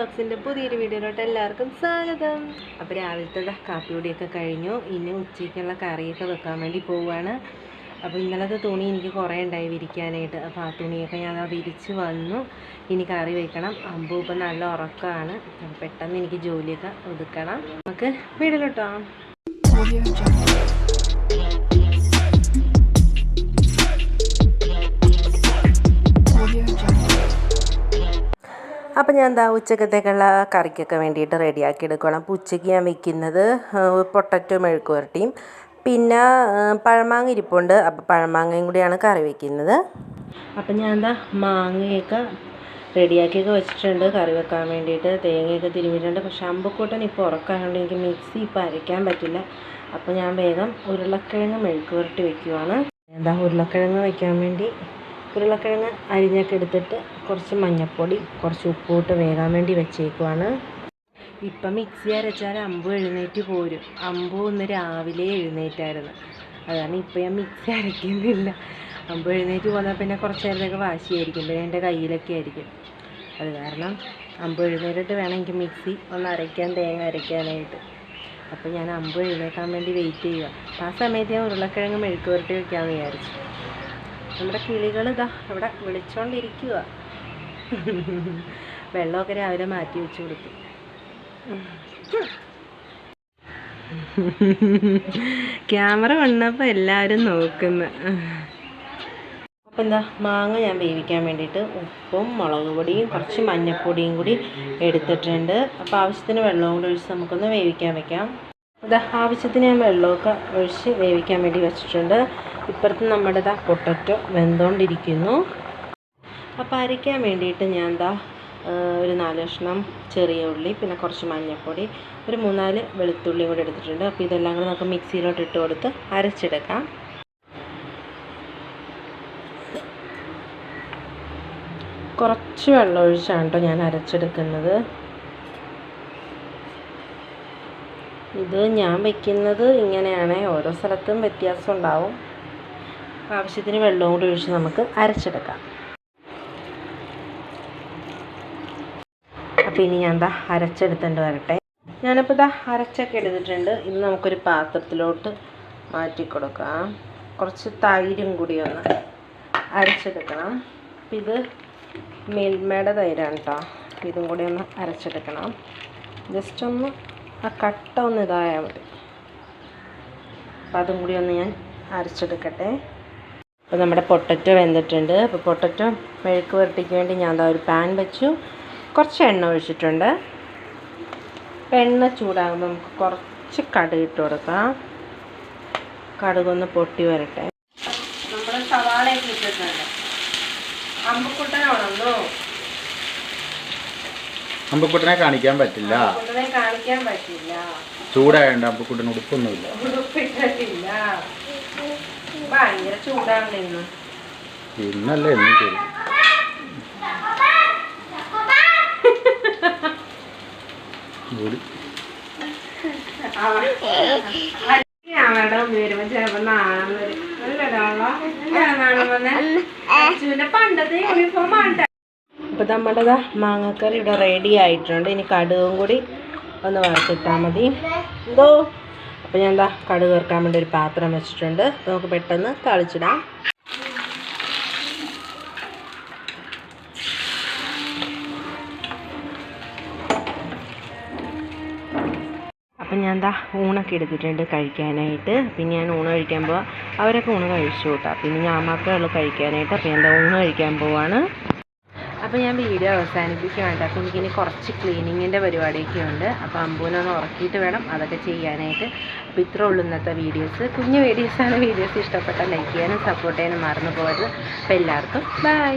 വ്ളോഗ്സിന്റെ പുതിയൊരു വീഡിയോയിലോട്ട് എല്ലാവർക്കും സ്വാഗതം. അപ്പോൾ രാവിലത്തെ കാപ്പി കാപ്പിപ്പൊടിയൊക്കെ കഴിഞ്ഞു. ഇനി ഉച്ചയ്ക്കുള്ള കറിയൊക്കെ വെക്കാൻ വേണ്ടി പോവുകയാണ് അപ്പോൾ ഇന്നലത്തെ തുണി എനിക്ക് കുറേ ഉണ്ടായി വിരിക്കാനായിട്ട്. അപ്പോൾ ആ തുണിയൊക്കെ ഞാൻ വിരിച്ച് വന്നു. ഇനി കറി വയ്ക്കണം അമ്പു ഇപ്പം നല്ല ഉറക്കമാണ് പെട്ടെന്ന് എനിക്ക് ജോലിയൊക്കെ ഒതുക്കണം. നമുക്ക് വീട്ടിലോട്ടോ അപ്പോൾ ഞാൻ എന്താ ഉച്ചക്കത്തേക്കുള്ള കറിക്കൊക്കെ വേണ്ടിയിട്ട് റെഡിയാക്കി എടുക്കണം. അപ്പോൾ ഉച്ചയ്ക്ക് ഞാൻ വെക്കുന്നത് പൊട്ടറ്റോ മെഴുക്ക് പിന്നെ പഴമാങ്ങ ഇരിപ്പുണ്ട്. അപ്പോൾ പഴമാങ്ങയും കൂടിയാണ് കറി വെക്കുന്നത്. അപ്പം ഞാൻ എന്താ മാങ്ങയൊക്കെ റെഡിയാക്കിയൊക്കെ വെച്ചിട്ടുണ്ട്. കറി വെക്കാൻ വേണ്ടിയിട്ട് തേങ്ങയൊക്കെ തിരുമിയിട്ടുണ്ട്. പക്ഷെ അമ്പക്കൂട്ടൻ ഇപ്പോൾ ഉറക്കായതുകൊണ്ട് എനിക്ക് മിക്സി ഇപ്പോൾ അരയ്ക്കാൻ പറ്റില്ല. അപ്പോൾ ഞാൻ വേഗം ഉരുളക്കിഴങ്ങ് മെഴുക്ക് പുരട്ടി വെക്കുവാണ്. എന്താ ഉരുളക്കിഴങ്ങ് വെക്കാൻ വേണ്ടി ഉരുളക്കിഴങ്ങ് അരിഞ്ഞൊക്കെ എടുത്തിട്ട് കുറച്ച് മഞ്ഞൾപ്പൊടി കുറച്ച് ഉപ്പിട്ട് വേകാൻ വേണ്ടി വെച്ചേക്കുവാണ്. ഇപ്പം മിക്സി അരച്ചാൽ അമ്പു എഴുന്നേറ്റ് പോരും. അമ്പു ഒന്ന് രാവിലെ എഴുന്നേറ്റായിരുന്നു. അതാണ് ഇപ്പം ഞാൻ മിക്സി അരയ്ക്കുന്നില്ല. അമ്പു എഴുന്നേറ്റ് പോന്നാൽ പിന്നെ കുറച്ച് നേരത്തേക്ക് വാശിയായിരിക്കും. പിന്നെ എന്റെ കയ്യിലൊക്കെ ആയിരിക്കും. അത് കാരണം അമ്പു എഴുന്നേറ്റിട്ട് വേണം എനിക്ക് മിക്സി ഒന്ന് അരയ്ക്കാൻ തേങ്ങ അരയ്ക്കാനായിട്ട്. അപ്പോൾ ഞാൻ അമ്പു എഴുന്നേക്കാൻ വേണ്ടി വെയിറ്റ് ചെയ്യുക അപ്പോൾ ആ സമയത്ത് ഞാൻ ഉരുളക്കിഴങ്ങ് മെഴുക്ക് പുരട്ടി വെക്കാമെന്ന് വിചാരിച്ചു. നമ്മുടെ കിളികൾ ഇതാ ഇവിടെ വിളിച്ചോണ്ടിരിക്കുക വെള്ളമൊക്കെ രാവിലെ മാറ്റി വെച്ച് കൊടുത്തു. ക്യാമറ വന്നപ്പോൾ എല്ലാരും നോക്കുന്നു. അപ്പോൾ എന്താ മാങ്ങ ഞാൻ വേവിക്കാൻ വേണ്ടിയിട്ട് ഉപ്പും മുളക് പൊടിയും കുറച്ച് മഞ്ഞൾപ്പൊടിയും കൂടി എടുത്തിട്ടുണ്ട്. അപ്പോൾ ആവശ്യത്തിന് വെള്ളവും കൂടി ഒഴിച്ച് നമുക്കൊന്ന് വേവിക്കാൻ വെക്കാം. ഇതാ ആവശ്യത്തിന് ഞാൻ വെള്ളമൊക്കെ ഒഴിച്ച് വേവിക്കാൻ വേണ്ടി വെച്ചിട്ടുണ്ട്. ഇപ്പുറത്ത് നമ്മുടെ ഇതാ പൊട്ടറ്റോ വെന്തുകൊണ്ടിരിക്കുന്നു അപ്പോൾ അരയ്ക്കാൻ വേണ്ടിയിട്ട് ഞാൻ എന്താ ഒരു നാല് കഷ്ണം ചെറിയ ഉള്ളി പിന്നെ കുറച്ച് മഞ്ഞൾപ്പൊടി ഒരു മൂന്നാൽ വെളുത്തുള്ളിയും കൂടി എടുത്തിട്ടുണ്ട്. അപ്പോൾ ഇതെല്ലാം കൂടി നമുക്ക് മിക്സിയിലോട്ട് ഇട്ട് കൊടുത്ത് അരച്ചെടുക്കാം. കുറച്ച് വെള്ളം ഒഴിച്ചാണ് ഞാൻ അരച്ചെടുക്കുന്നത്. ഇത് ഞാൻ വെക്കുന്നത് ഇങ്ങനെയാണ്. ഓരോ സ്ഥലത്തും വ്യത്യാസം ഉണ്ടാവും. ആവശ്യത്തിന് വെള്ളവും കൂടി ഒഴിച്ച് നമുക്ക് അരച്ചെടുക്കാം. അപ്പോൾ ഇനി ഞാൻ എന്താ അരച്ചെടുത്തിട്ട് വരട്ടെ. ഞാനിപ്പോൾ ഇതാ അരച്ചൊക്കെ എടുത്തിട്ടുണ്ട്. ഇന്ന് നമുക്കൊരു പാത്രത്തിലോട്ട് മാറ്റി കൊടുക്കാം. കുറച്ച് തൈരും കൂടി ഒന്ന് അരച്ചെടുക്കണം. അപ്പം ഇത് മിൽമയുടെ തൈരാണ് കേട്ടോ ഇതും കൂടി ഒന്ന് അരച്ചെടുക്കണം. ജസ്റ്റ് ഒന്ന് ആ കട്ട ഒന്ന് ഇതായാൽ മതി. അപ്പം അതും കൂടി ഒന്ന് ഞാൻ അരച്ചെടുക്കട്ടെ. അപ്പോൾ നമ്മുടെ പൊട്ടറ്റോ വെന്തിട്ടുണ്ട്. അപ്പോൾ പൊട്ടറ്റോ മെഴുക്ക് വരട്ടിക്ക് വേണ്ടി ഞാൻ എന്താ ഒരു പാൻ വെച്ചു. കുറച്ച് എണ്ണ ഒഴിച്ചിട്ടുണ്ട്. എണ്ണ ചൂടാകുമ്പോൾ നമുക്ക് കുറച്ച് കടുക് ഇട്ട് കൊടുക്കാം. കടുകൊന്ന് പൊട്ടി വരട്ടെ. നമ്മൾ സവാളയൊക്കെ ഇട്ടിട്ടുണ്ട്. അമ്പക്കുട്ടനെ കാണിക്കാൻ പറ്റില്ല. കാണിക്കാൻ പറ്റില്ല. ചൂടായോണ്ട് അമ്പക്കുട്ടന് ഉടുപ്പൊന്നുമില്ല. ഉടുപ്പിട്ടിട്ടില്ല. ഭയങ്കര ചൂടാണ് ഇന്ന്. ഇന്നല്ലേ എന്നും ചെയ്തു അപ്പൊ നമ്മുടെ ദാ മാങ്ങക്കറി ഇവിടെ റെഡി ആയിട്ടുണ്ട്. ഇനി കടുകും കൂടി ഒന്ന് വറുത്തിട്ടാൽ മതി. എന്തോ? അപ്പൊ ഞാൻ എന്താ കടുക് വറുക്കാൻ വേണ്ടി ഒരു പാത്രം വെച്ചിട്ടുണ്ട്. നമുക്ക് പെട്ടെന്ന് തളിച്ചിടാം. അപ്പം ഞാൻ എന്താ ഊണൊക്കെ എടുത്തിട്ടുണ്ട് കഴിക്കാനായിട്ട്. പിന്നെ ഞാൻ ഊണ് കഴിക്കാൻ പോവാം. അവരൊക്കെ ഊണ് കഴിച്ചു കേട്ടോ പിന്നെ ഞാൻ മാത്രമേ ഉള്ളൂ കഴിക്കാനായിട്ട്. അപ്പോൾ എന്താ ഊണ് കഴിക്കാൻ പോവാണ്. അപ്പോൾ ഞാൻ വീഡിയോ അവസാനിപ്പിക്കുകയാണ് അപ്പോൾ എനിക്കിനി കുറച്ച് ക്ലീനിങ്ങിന്റെ പരിപാടിയൊക്കെ ഉണ്ട്. അപ്പോൾ അമ്പൂനൊന്ന് ഉറക്കിയിട്ട് വേണം അതൊക്കെ ചെയ്യാനായിട്ട്. അപ്പോൾ ഇത്രേ ഉള്ളൂ ഇന്നത്തെ വീഡിയോസ്. കുഞ്ഞു വീഡിയോസാണ്. വീഡിയോസ് ഇഷ്ടപ്പെട്ടാൽ ലൈക്ക് ചെയ്യാനും സപ്പോർട്ട് ചെയ്യാനും മറന്നു പോകരുത്. അപ്പോൾ എല്ലാവർക്കും ബൈ